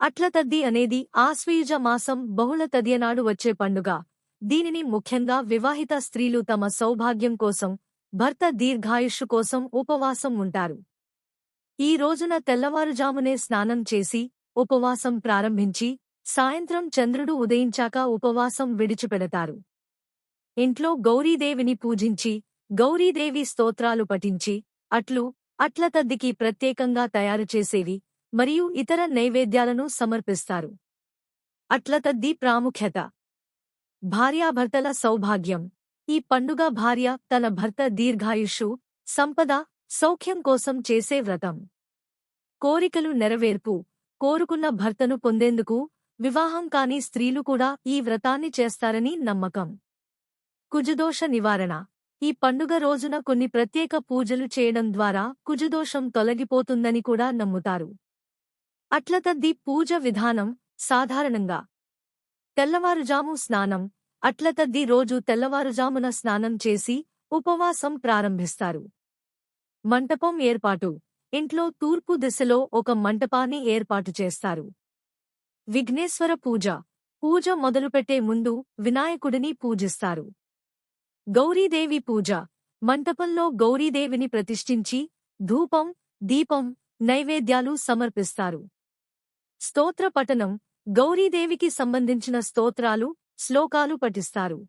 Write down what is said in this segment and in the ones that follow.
అట్లతద్ది అనేది ఆశ్వయుజ మాసం బహుళ తదియనాడు వచ్చే పండుగ. దీనిని ముఖ్యంగా వివాహిత స్త్రీలు తమ సౌభాగ్యం కోసం భర్త దీర్ఘాయుష్షు కోసం ఉపవాసం ఉంటారు. ఈ రోజున తెల్లవారుజామునే స్నానం చేసి ఉపవాసం ప్రారంభించి సాయంత్రం చంద్రుడు ఉదయించాక ఉపవాసం విడిచిపెడతారు. ఇంట్లో గౌరీదేవిని పూజించి గౌరీదేవి స్తోత్రాలు పఠించి అట్లు అట్లతద్దికి ప్రత్యేకంగా తయారు చేసేవి మరియు ఇతర నైవేద్యాలను సమర్పిస్తారు. అట్లతద్ది ప్రాముఖ్యత. భార్యాభర్తల సౌభాగ్యం. ఈ పండుగ భార్య తన భర్త దీర్ఘాయుషు సంపద సౌఖ్యం కోసం చేసే వ్రతం. కోరికలు నెరవేర్పు. కోరుకున్న భర్తను పొందేందుకు వివాహం కాని స్త్రీలు కూడా ఈ వ్రతాన్ని చేస్తారని నమ్మకం. కుజదోష నివారణ. ఈ పండుగ రోజున కొన్ని ప్రత్యేక పూజలు చేయడం ద్వారా కుజదోషం తొలగిపోతుందని కూడా నమ్ముతారు. అట్లతద్ది పూజ విధానం సాధారణంగా. తెల్లవారుజాము స్నానం అట్లతద్ది రోజు తెల్లవారుజామున స్నానం చేసి ఉపవాసం ప్రారంభిస్తారు. మంటపం ఏర్పాటు ఇంట్లో తూర్పు దిశలో ఒక మంటపాన్ని ఏర్పాటు చేస్తారు. విఘ్నేశ్వర పూజ పూజ మొదలుపెట్టే ముందు వినాయకుడిని పూజిస్తారు. గౌరీదేవి పూజ మంటపంలో గౌరీదేవిని ప్రతిష్ఠించి ధూపం దీపం నైవేద్యాలు సమర్పిస్తారు. స్తోత్ర పఠనం గౌరీదేవికి సంబంధించిన స్తోత్రాలు శ్లోకాలు పఠిస్తారు.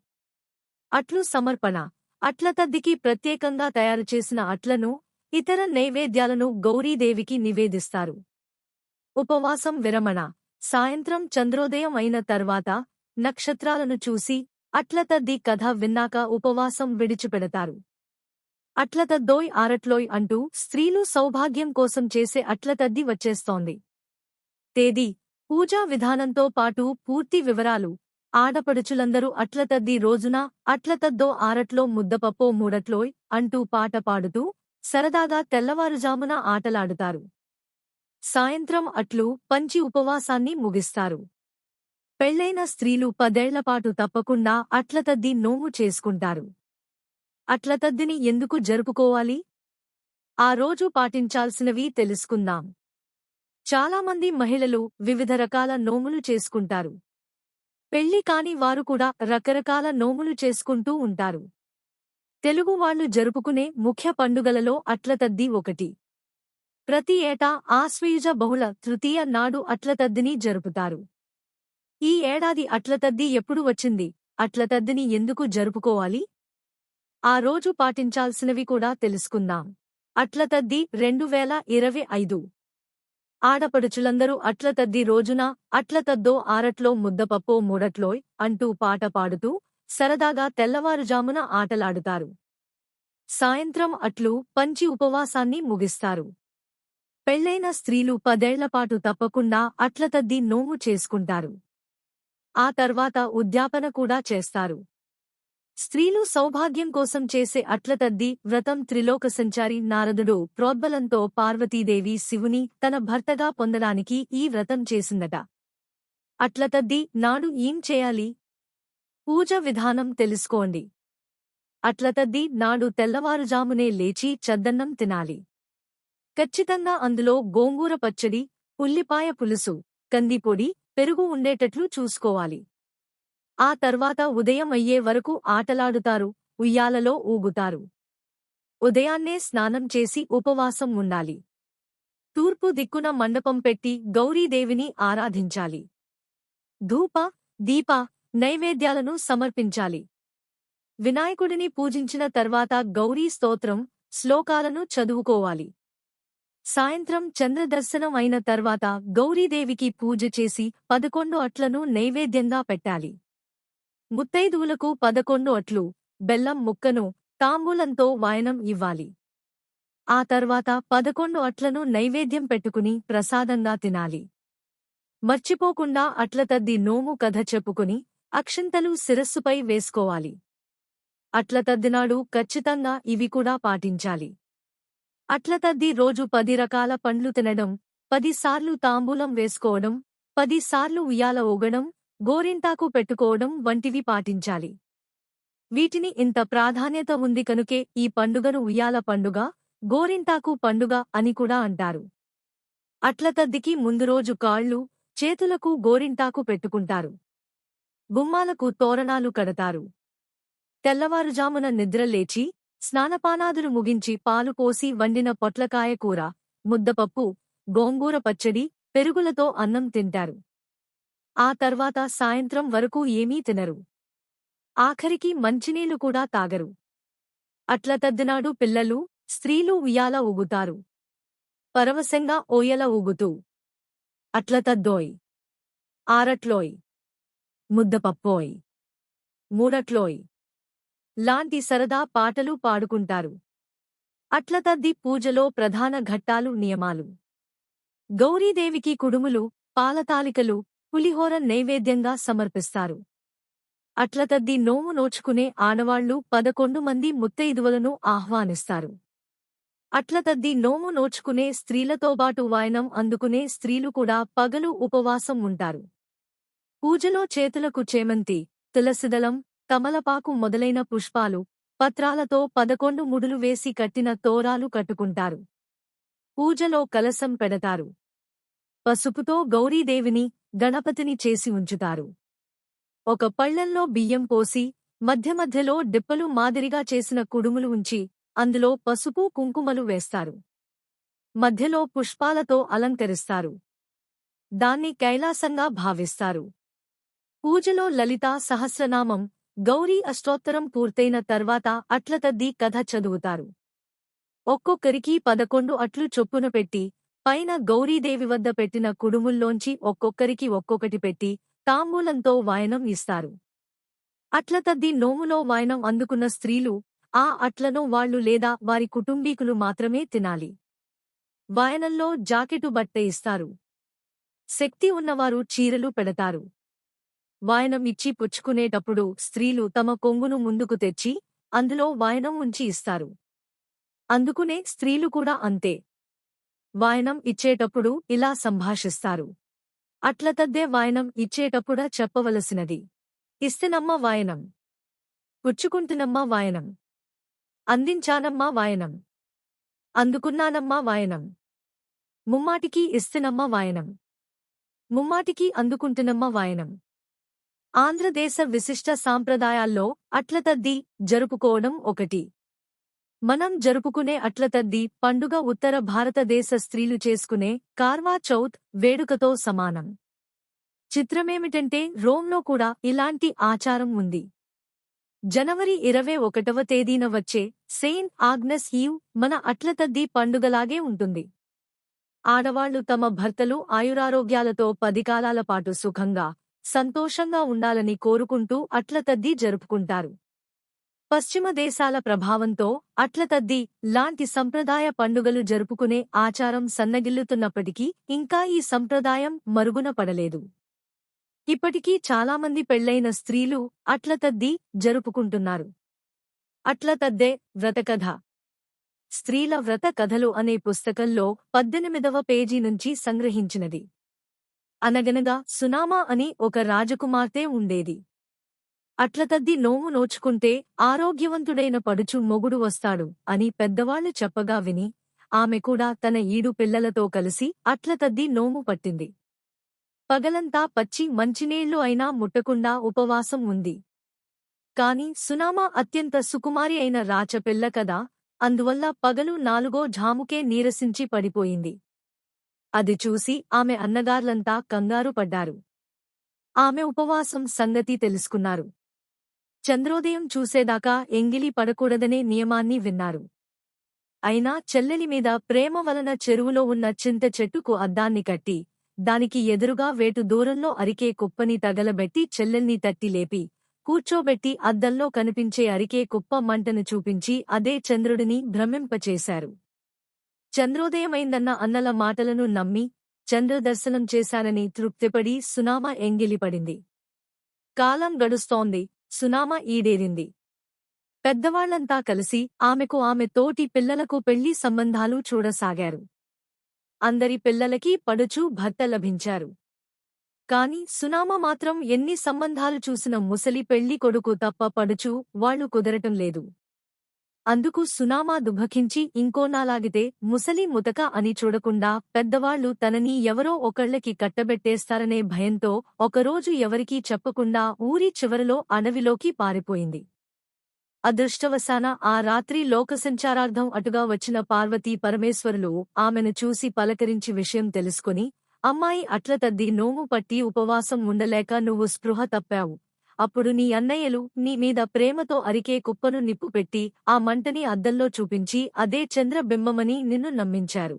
అట్లు సమర్పణ. అట్లతద్దికి ప్రత్యేకంగా తయారుచేసిన అట్లను ఇతర నైవేద్యాలను గౌరీదేవికి నివేదిస్తారు. ఉపవాసం విరమణ. సాయంత్రం చంద్రోదయం అయిన తర్వాత నక్షత్రాలను చూసి అట్లతద్ది కథ విన్నాక ఉపవాసం విడిచిపెడతారు. అట్లతద్దోయ్ ఆరట్లోయ్ అంటూ స్త్రీలు సౌభాగ్యం కోసం చేసే అట్లతద్ది వచ్చేస్తోంది. తేదీ పూజా విధానంతో పాటు పూర్తి వివరాలు. ఆడపడుచులందరూ అట్లతద్ది రోజున అట్లతద్దో ఆరట్లో ముద్దపప్పో మూడట్లోయ్ అంటూ పాట పాడుతూ సరదాగా తెల్లవారుజామున ఆటలాడుతారు. సాయంత్రం అట్లు పంచి ఉపవాసాన్ని ముగిస్తారు. పెళ్ళైన స్త్రీలు పదేళ్ళపాటు తప్పకుండా అట్లతద్ది నోము చేసుకుంటారు. అట్లతద్దిని ఎందుకు జరుపుకోవాలి? ఆ రోజు పాటించాల్సినవి తెలుసుకుందాం. చాలామంది మహిళలు వివిధ రకాల నోములు చేసుకుంటారు. పెళ్ళి కాని వారు కూడా రకరకాల నోములు చేసుకుంటూ ఉంటారు. తెలుగు వాళ్ళు జరుపుకునే ముఖ్య పండుగలలో అట్లతద్ది ఒకటి. ప్రతి ఏటా ఆశ్వయుజ బహుళ తృతీయ నాడు అట్లతద్దిని జరుపుతారు. ఈ ఏడాది అట్లతద్ది ఎప్పుడు వచ్చింది? అట్లతద్దిని ఎందుకు జరుపుకోవాలి? ఆ రోజు పాటించాల్సినవి కూడా తెలుసుకుందాం. అట్లతద్ది రెండు వేల ఇరవై ఐదు. ఆడపడుచులందరూ అట్లతద్ది రోజున అట్లతద్దో ఆరట్లో ముద్దపప్పో మూడట్లోయ్ అంటూ పాట పాడుతూ సరదాగా తెల్లవారుజామున ఆటలాడుతారు. సాయంత్రం అట్లు పంచి ఉపవాసాన్ని ముగిస్తారు. పెళ్ళైన స్త్రీలు పదేళ్ళపాటు తప్పకుండా అట్లతద్ది నోము చేసుకుంటారు. ఆ తర్వాత ఉద్యాపన కూడా చేస్తారు. స్త్రీలు సౌభాగ్యం కోసం చేసే అట్లతద్ది వ్రతం త్రిలోక సంచారి నారదుడు ప్రోద్బలంతో పార్వతీదేవి శివుని తన భర్తగా పొందడానికి ఈ వ్రతం చేసిందట. అట్లతద్ది నాడు ఏం చేయాలి? పూజ విధానం తెలుసుకోండి. అట్లతద్ది నాడు తెల్లవారుజామునే లేచి చద్దన్నం తినాలి. ఖచ్చితంగా అందులో గోంగూర పచ్చడి ఉల్లిపాయ పులుసు కందిపొడి పెరుగు ఉండేటట్లు చూసుకోవాలి. ఆ తర్వాత ఉదయం అయ్యే వరకు ఆటలాడుతారు ఉయ్యాలలో ఊగుతారు. ఉదయాన్నే స్నానం చేసి ఉపవాసం ఉండాలి. తూర్పు దిక్కున మండపం పెట్టి గౌరీదేవిని ఆరాధించాలి. ధూప దీప నైవేద్యాలను సమర్పించాలి. వినాయకుడిని పూజించిన తర్వాత గౌరీ స్తోత్రం శ్లోకాలను చదువుకోవాలి. సాయంత్రం చంద్రదర్శనం అయిన తర్వాత గౌరీదేవికి పూజ చేసి పదకొండు అట్లను నైవేద్యంగా పెట్టాలి. ముత్తైదువులకు పదకొండు అట్లు బెల్లం ముక్కను తాంబూలంతో వాయనం ఇవ్వాలి. ఆ తర్వాత పదకొండు అట్లను నైవేద్యం పెట్టుకుని ప్రసాదంగా తినాలి. మర్చిపోకుండా అట్లతద్ది నోము కథ చెప్పుకుని అక్షింతలు శిరస్సుపై వేసుకోవాలి. అట్ల తద్దినాడు ఖచ్చితంగా ఇవి కూడా పాటించాలి. అట్లతద్ది రోజు పది రకాల పండ్లు తినడం పదిసార్లు తాంబూలం వేసుకోవడం పదిసార్లు ఉయ్యాల ఊగడం గోరింటాకు పెట్టుకోవడం వంటివి పాటించాలి. వీటిని ఇంత ప్రాధాన్యత ఉంది కనుకే ఈ పండుగను ఉయ్యాల పండుగ గోరింటాకు పండుగ అని కూడా అంటారు. అట్లతద్దికి ముందు రోజు కాళ్ళు చేతులకు గోరింటాకు పెట్టుకుంటారు. గుమ్మాలకు తోరణాలు కడతారు. తెల్లవారుజామున నిద్రలేచి స్నానపానాదులు ముగించి పాలు పోసి వండిన పొట్లకాయ కూర ముద్దపప్పు గోంగూర పచ్చడి పెరుగులతో అన్నం తింటారు. ఆ తర్వాత సాయంత్రం వరకు ఏమీ తినరు. ఆఖరికి మంచినీళ్ళు కూడా తాగరు. అట్ల తద్దినాడు పిల్లలు స్త్రీలు ఉయ్యాల ఊగుతారు. పరవశంగా ఓయల ఊగుతూ. అట్ల తద్దోయ్. ఆరట్లోయ్. ముద్దపప్పోయ్. మూడట్లోయ్. లాంటి సరదా పాటలు పాడుకుంటారు. అట్లతద్ది పూజలో ప్రధాన ఘట్టాలు నియమాలు. గౌరీదేవికి కుడుములు పాలతాలికలు పులిహోర నైవేద్యంగా సమర్పిస్తారు. అట్లతద్ది నోము నోచుకునే ఆడవాళ్ళు పదకొండు మంది ముత్తైదువలను ఆహ్వానిస్తారు. అట్లతద్ది నోము నోచుకునే స్త్రీలతోబాటు వాయనం అందుకునే స్త్రీలు కూడా పగలు ఉపవాసం ఉంటారు. పూజలో చేతులకు చేమంతి తులసిదళం తమలపాకు మొదలైన పుష్పాలు పత్రాలతో పదకొండు ముడులు వేసి కట్టిన తోరాలు కట్టుకుంటారు. పూజలో కలసం పెడతారు. పసుపుతో గౌరీదేవిని గణపతిని చేసి ఉంచుతారు. ఒక పళ్ళెంలో బియ్యం పోసి మధ్య మధ్యలో డిప్పలు మాదిరిగా చేసిన కుడుములు ఉంచి అందులో పసుపు కుంకుమలు వేస్తారు. మధ్యలో పుష్పాలతో అలంకరిస్తారు. దాన్ని కైలాసంగా భావిస్తారు. పూజలో లలితా సహస్రనామం గౌరీ అష్టోత్తరం పూర్తయిన తర్వాత అట్లతద్ది కథ చదువుతారు. ఒక్కొక్కరికి పదకొండు అట్లు చొప్పున పెట్టి పైన గౌరీదేవి వద్ద పెట్టిన కుడుముల్లోంచి ఒక్కొక్కరికి ఒక్కొక్కటి పెట్టి తాంబూలంతో వాయనం ఇస్తారు. అట్లతద్ది నోములో వాయనం అందుకున్న స్త్రీలు ఆ అట్లను వాళ్ళు లేదా వారి కుటుంబీకులు మాత్రమే తినాలి. వాయనంలో జాకెటు బట్ట ఇస్తారు. శక్తి ఉన్నవారు చీరలు పెడతారు. వాయనం ఇచ్చి పుచ్చుకునేటప్పుడు స్త్రీలు తమ కొంగును ముందుకు తెచ్చి అందులో వాయనం ఉంచి ఇస్తారు. అందుకునే స్త్రీలు కూడా అంతే. వాయనం ఇచ్చేటప్పుడు ఇలా సంభాషిస్తారు. అట్లతద్దే వాయనం ఇచ్చేటప్పుడా చెప్పవలసినది. ఇస్తెనమ్మ వాయనం. పుచ్చుకుంటునమ్మ వాయనం. అందించానమ్మా వాయనం. అందుకున్నానమ్మా వాయనం. ముమ్మాటికి ఇస్తెనమ్మ వాయనం. ముమ్మాటికి అందుకుంటునమ్మ వాయనం. ఆంధ్రదేశ విశిష్ట సాంప్రదాయాల్లో అట్లతద్ది జరుపుకోవడం ఒకటి. మనం జరుపుకునే అట్లతద్ది పండుగ ఉత్తర భారతదేశ స్త్రీలు చేసుకునే కార్వా చౌత్ వేడుకతో సమానం. చిత్రమేమిటంటే రోమ్లో కూడా ఇలాంటి ఆచారం ఉంది. జనవరి ఇరవై ఒకటవ తేదీన వచ్చే సెయింట్ ఆగ్నెస్ ఈవ్ మన అట్లతద్ది పండుగలాగే ఉంటుంది. ఆడవాళ్ళు తమ భర్తలు ఆయురారోగ్యాలతో పది కాలాల పాటు సుఖంగా సంతోషంగా ఉండాలని కోరుకుంటూ అట్లతద్ది జరుపుకుంటారు. పశ్చిమ దేశాల ప్రభావంతో అట్లతద్ది లాంటి సంప్రదాయ పండుగలు జరుపుకునే ఆచారం సన్నగిల్లుతున్నప్పటికీ ఇంకా ఈ సంప్రదాయం మరుగున పడలేదు. ఇప్పటికీ చాలామంది పెళ్ళైన స్త్రీలు అట్లతద్ది జరుపుకుంటున్నారు. అట్లతద్దే వ్రతకథ. స్త్రీల వ్రత కథలు అనే పుస్తకంలో పద్దెనిమిదవ పేజీ నుంచి సంగ్రహించినది. అనగనగా సునామా అని ఒక రాజకుమార్తె ఉండేది. అట్లతద్ది నోము నోచుకుంటే ఆరోగ్యవంతుడైన పడుచు మొగుడు వస్తాడు అని పెద్దవాళ్ళు చెప్పగా విని ఆమె కూడా తన ఈడు పిల్లలతో కలిసి అట్లతద్ది నోము పట్టింది. పగలంతా పచ్చి మంచినీళ్ళు అయినా ముట్టకుండా ఉపవాసం ఉంది. కాని సునామా అత్యంత సుకుమారి అయిన రాచపిల్ల కదా అందువల్ల పగలు నాలుగో ఝాముకే నీరసించి పడిపోయింది. అది చూసి ఆమె అన్నగార్లంతా కంగారు పడ్డారు. ఆమె ఉపవాసం సంగతి తెలుసుకున్నారు. చంద్రోదయం చూసేదాకా ఎంగిలి పడకూడదనే నియమాన్ని విన్నారు. అయినా చెల్లెలి మీద ప్రేమ వలన చెరువులో ఉన్న చింత చెట్టుకు అద్దాన్ని కట్టి దానికి ఎదురుగా వేటు దూరంలో అరికే కుప్పని తగలబెట్టి చెల్లెల్ని తట్టి లేపి కూర్చోబెట్టి అద్దంలో కనిపించే అరికే కుప్ప మంటను చూపించి అదే చంద్రుడిని భ్రమింపచేశారు. చంద్రోదయమైందన్న అన్నల మాటలను నమ్మి చంద్రదర్శనం చేశారని తృప్తిపడి సునామ ఎంగిలిపడింది కాలం గడుస్తోంది. సునామ ఈడేరింది. పెద్దవాళ్ళంతా కలిసి ఆమెకు ఆమె తోటి పిల్లలకు పెళ్ళి సంబంధాలు చూడసాగారు. అందరి పిల్లలకి పడుచు భర్త లభించారు. కాని సునామ మాత్రం ఎన్ని సంబంధాలు చూసిన ముసలి పెళ్ళి కొడుకు తప్ప పడుచు వాళ్ళు కుదరటం లేదు. అందుకు సునామా దుభకించి ఇంకోనాలాగితే ముసలి ముతక అని చూడకుండా పెద్దవాళ్ళు తనని ఎవరో ఒకళ్ళకి కట్టబెట్టేస్తారనే భయంతో ఒకరోజు ఎవరికీ చెప్పకుండా ఊరి చివరలో అడవిలోకి పారిపోయింది. అదృష్టవశాన ఆ రాత్రి లోకసంచారార్థం అటుగా వచ్చిన పార్వతీ పరమేశ్వరులు ఆమెను చూసి పలకరించి విషయం తెలుసుకుని అమ్మాయి అట్ల తద్ది నోము పట్టి ఉపవాసం ఉండలేక నువ్వు స్పృహ తప్పావు. అప్పుడు నీ అన్నయ్యలు నీ మీద ప్రేమతో అరికే కుప్పను నిప్పు పెట్టి ఆ మంటని అద్దంలో చూపించి అదే చంద్రబింబమని నిన్ను నమ్మించారు.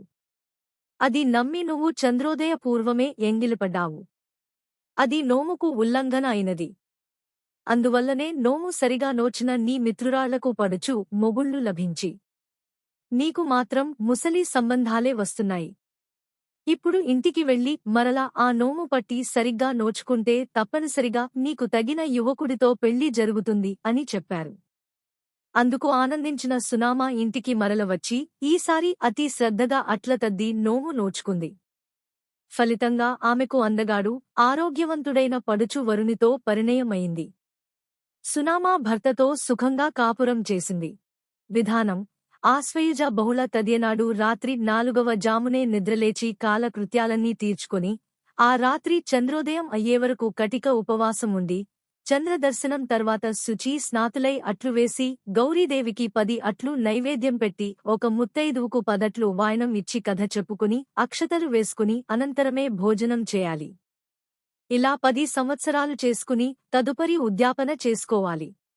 అది నమ్మి నువ్వు చంద్రోదయ పూర్వమే ఎంగిలిపడ్డావు. అది నోముకు ఉల్లంఘన అయినది. అందువల్లనే నోము సరిగా నోచిన నీ మిత్రురాళ్ళకు పడుచు మొగుళ్ళు లభించి. నీకు మాత్రం ముసలి సంబంధాలే వస్తున్నాయి. ఇప్పుడు ఇంటికి వెళ్ళి మరలా ఆ నోము పట్టి సరిగ్గా నోచుకుంటే తప్పనిసరిగా నీకు తగిన యువకుడితో పెళ్ళి జరుగుతుంది అని చెప్పారు. అందుకు ఆనందించిన సునామా ఇంటికి మరల వచ్చి ఈసారి అతి శ్రద్ధగా అట్ల తద్ది నోము నోచుకుంది. ఫలితంగా ఆమెకు అందగాడు ఆరోగ్యవంతుడైన పడుచు వరునితో పరిణయమైంది. సునామా భర్తతో సుఖంగా కాపురం చేసింది. విధానం ఆశ్వయుజ బహుళ తదియనాడు రాత్రి నాలుగవ జామునే నిద్రలేచి కాలకృత్యాలన్నీ తీర్చుకొని ఆ రాత్రి చంద్రోదయం అయ్యేవరకు కటిక ఉపవాసం ఉండి చంద్రదర్శనం తర్వాత శుచి స్నాతులై అట్లు వేసి గౌరీదేవికి పది అట్లు నైవేద్యం పెట్టి ఒక ముత్తైదువుకు పదట్లు వాయనం ఇచ్చి కథ చెప్పుకుని అక్షతలు వేసుకుని అనంతరమే భోజనం చేయాలి. ఇలా పది సంవత్సరాలు చేసుకుని తదుపరి ఉద్యాపన చేసుకోవాలి.